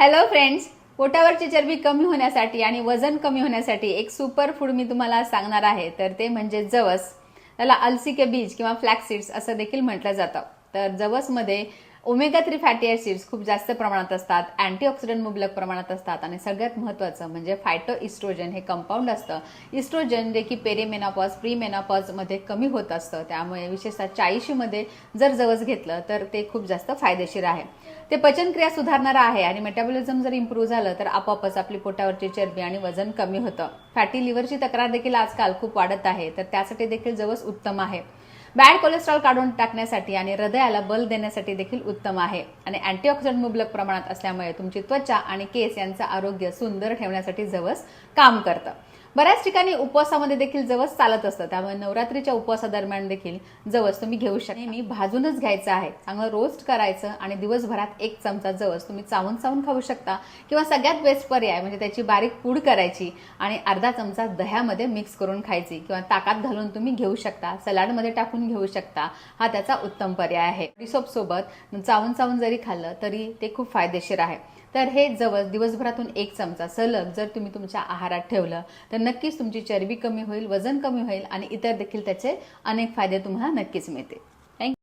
Hello friends पोटावरची चरबी कमी होण्यासाठी आणि वजन कमी होण्यासाठी एक सुपर फूड मी तुम्हाला सांगणार आहे. तर ते म्हणजे जवस. त्याला अलसी के बीज किंवा फ्लॅक्सीड्स असं देखील म्हटलं जातं. तर जवसमध्ये ओमेगा थ्री फॅटी ऍसिड्स खूप जास्त प्रमाणात असतात अँटीऑक्सिडंट मुबलक प्रमाणात असतात आणि सगळ्यात महत्त्वाचं म्हणजे फायटो इस्ट्रोजन हे कंपाऊंड असतं. इस्ट्रोजन जे की पेरीमेनापॉज प्रीमेनापॉजमध्ये कमी होत असतं. त्यामुळे विशेषतः चाळीशीमध्ये जर जवस घेतलं तर ते खूप जास्त फायदेशीर आहे. ते पचनक्रिया सुधारणारं आहे आणि मेटाबॉलिझम जर इम्प्रूव्ह झालं तर आपोआपच आपली पोटावरची चरबी आणि वजन कमी होतं. फॅटी लिव्हरची तक्रार देखील आजकाल खूप वाढत आहे तर त्यासाठी देखील जवस उत्तम आहे. बॅड कोलेस्ट्रॉल काढून टाकण्यासाठी आणि हृदयाला बल देण्यासाठी देखील उत्तम आहे. आणि अँटीऑक्सिडंट मुबलक प्रमाणात असल्यामुळे तुमची त्वचा आणि केस यांचं आरोग्य सुंदर ठेवण्यासाठी जवस काम करतं. बऱ्याच ठिकाणी उपवासामध्ये देखील जवस चालत असतं. त्यामुळे नवरात्रीच्या उपवासादरम्यान देखील जवस तुम्ही घेऊ शकता. नेहमी भाजूनच घ्यायचं आहे. चांगलं रोस्ट करायचं आणि दिवसभरात एक चमचा जवस तुम्ही चावून चावून खाऊ शकता. किंवा सगळ्यात बेस्ट पर्याय म्हणजे त्याची बारीक पूड करायची आणि अर्धा चमचा दह्यामध्ये मिक्स करून खायची किंवा ताकात घालून तुम्ही घेऊ शकता. सलाडमध्ये टाकून घेऊ शकता. हा त्याचा उत्तम पर्याय आहे. रिसोप सोबत चावून चावून जरी खाल्लं तरी ते खूप फायदेशीर आहे. तर हे जवस दिवसभरातून एक चमचा सलग जर तुम्ही तुमच्या आहारात ठेवलं तर नक्कीच तुमची चरबी कमी होईल वजन कमी होईल आणि इतर देखील त्याचे अनेक फायदे तुम्हाला नक्कीच मिळतील.